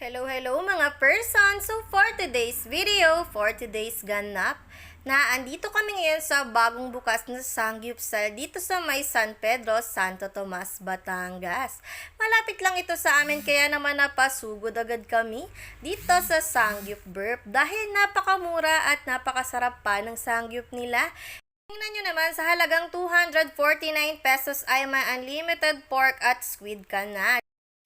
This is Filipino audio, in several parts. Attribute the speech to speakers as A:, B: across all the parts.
A: Hello, hello mga person! So for today's video, for today's ganap, na andito kami ngayon sa bagong bukas na Sangyupsal dito sa may San Pedro, Santo Tomas, Batangas. Malapit lang ito sa amin kaya naman napasugod agad kami dito sa Sangyup Burp dahil napakamura at napakasarap pa ng Sangyup nila. Tingnan nyo naman, sa halagang 249 pesos ay may unlimited pork at squid ka na.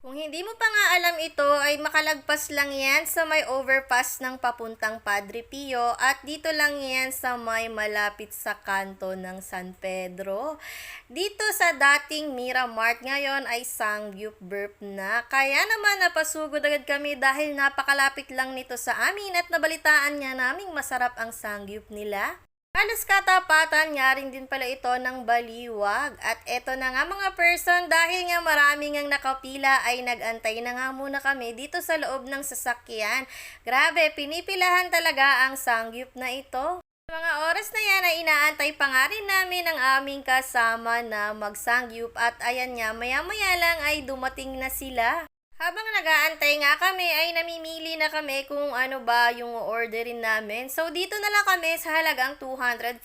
A: Kung hindi mo pa nga alam ito, ay makalagpas lang yan sa may overpass ng papuntang Padre Pio at dito lang yan sa may malapit sa kanto ng San Pedro. Dito sa dating Miramart ngayon ay Sangyup Burp na. Kaya naman napasugod agad kami dahil napakalapit lang nito sa amin at nabalitaan nga naming masarap ang Sangyup nila. Halos katapatan nga rin din pala ito ng baliwag. At eto na nga mga person, dahil nga marami ngang nakapila ay nagantay na nga muna kami dito sa loob ng sasakyan. Grabe, pinipilahan talaga ang sangyup na ito. Mga oras na yan ay inaantay pa nga rin namin ang aming kasama na magsangyup at ayan nga, maya-maya lang ay dumating na sila. Habang nag-aantay nga kami ay namimili na kami kung ano ba yung orderin namin. So dito na lang kami sa halagang 249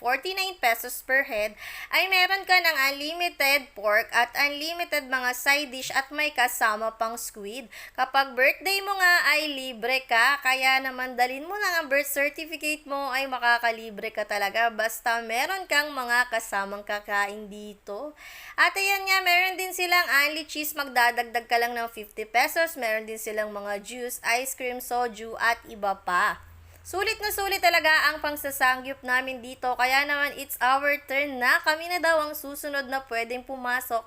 A: pesos per head ay meron ka ng unlimited pork at unlimited mga side dish at may kasama pang squid. Kapag birthday mo nga ay libre ka kaya naman dalin mo lang ang birth certificate mo ay makakalibre ka talaga basta meron kang mga kasamang kakain dito. At ayan nga meron din silang unli cheese magdadagdag ka lang ng 50 pesos pesos. Meron din silang mga juice, ice cream, soju, at iba pa. Sulit na sulit talaga ang pangsasangyup namin dito. Kaya naman, it's our turn na. Kami na daw ang susunod na pwedeng pumasok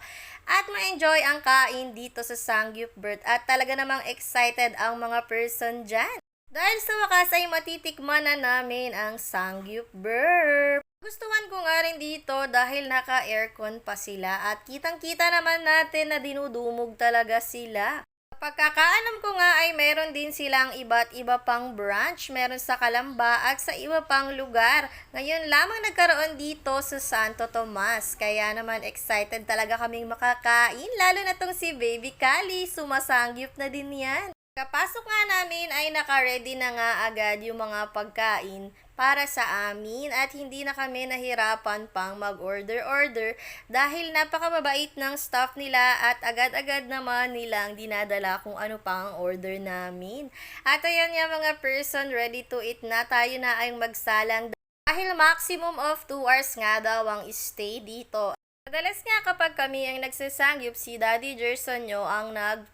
A: at ma-enjoy ang kain dito sa Sangyup Bird. At talaga namang excited ang mga person dyan. Dahil sa wakas ay matitikman na namin ang Sangyup Burp. Gustuhan ko nga rin dito dahil naka-aircon pa sila at kitang-kita naman natin na dinudumog talaga sila. Pagkakaalam ko nga ay meron din silang iba't iba pang branch, meron sa Kalamba at sa iba pang lugar. Ngayon lamang nagkaroon dito sa Santo Tomas, kaya naman excited talaga kaming makakain, lalo na tong si Baby Kali, sumasangyup na din yan. Kapasok nga namin ay naka-ready na nga agad yung mga pagkain para sa amin at hindi na kami nahirapan pang mag-order-order dahil napakababait ng staff nila at agad-agad naman nilang dinadala kung ano pa ang order namin. At ayan nga mga person, ready to eat na tayo na ay magsalang dahil maximum of 2 hours nga daw ang stay dito. Madalas nga kapag kami ang nagsasangyup, si Daddy Gerson nyo ang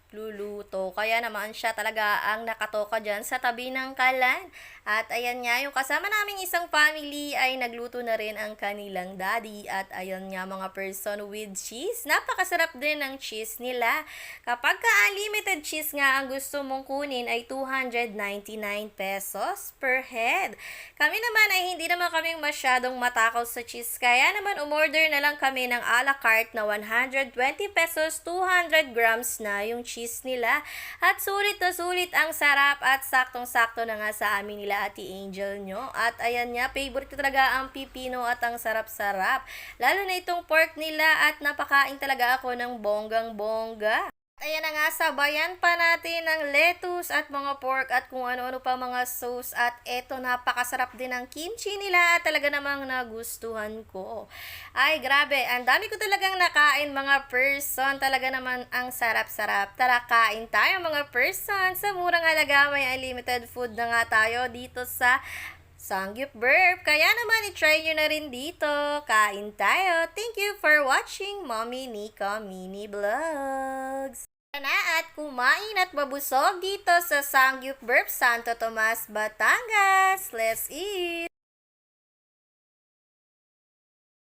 A: nagluluto. Kaya naman siya talaga ang nakatoka dyan sa tabi ng kalan. At ayan nga, yung kasama naming isang family ay nagluto na rin ang kanilang daddy. At ayan nga mga person with cheese. Napakasarap din ng cheese nila. Kapag ka unlimited cheese nga ang gusto mong kunin ay 299 pesos per head. Kami naman ay hindi naman kaming masyadong matakaw sa cheese. Kaya naman umorder na lang kami ng a la carte na 120 pesos, 200 grams na yung cheese nila. At sulit na sulit ang sarap at saktong-sakto na nga sa amin nila Ate Angel nyo. At ayan nga, favorite ko talaga ang pipino at ang sarap-sarap. Lalo na itong pork nila at napakain talaga ako ng bonggang-bongga. Ayan na nga, sabayan pa natin ng lettuce at mga pork at kung ano-ano pa mga sauce. At eto, napakasarap din ang kimchi nila talaga namang nagustuhan ko. Ay, grabe. Ang dami ko talagang nakain mga person. Talaga naman ang sarap-sarap. Tara, kain tayo mga person. Sa murang halaga, may unlimited food na nga tayo dito sa Sangyup Burp. Kaya naman, i-try nyo na rin dito. Kain tayo. Thank you for watching Mommy Nika Mini Vlogs. na at kumain at mabusog dito sa Sangyup Burp Santo Tomas, Batangas. Let's eat!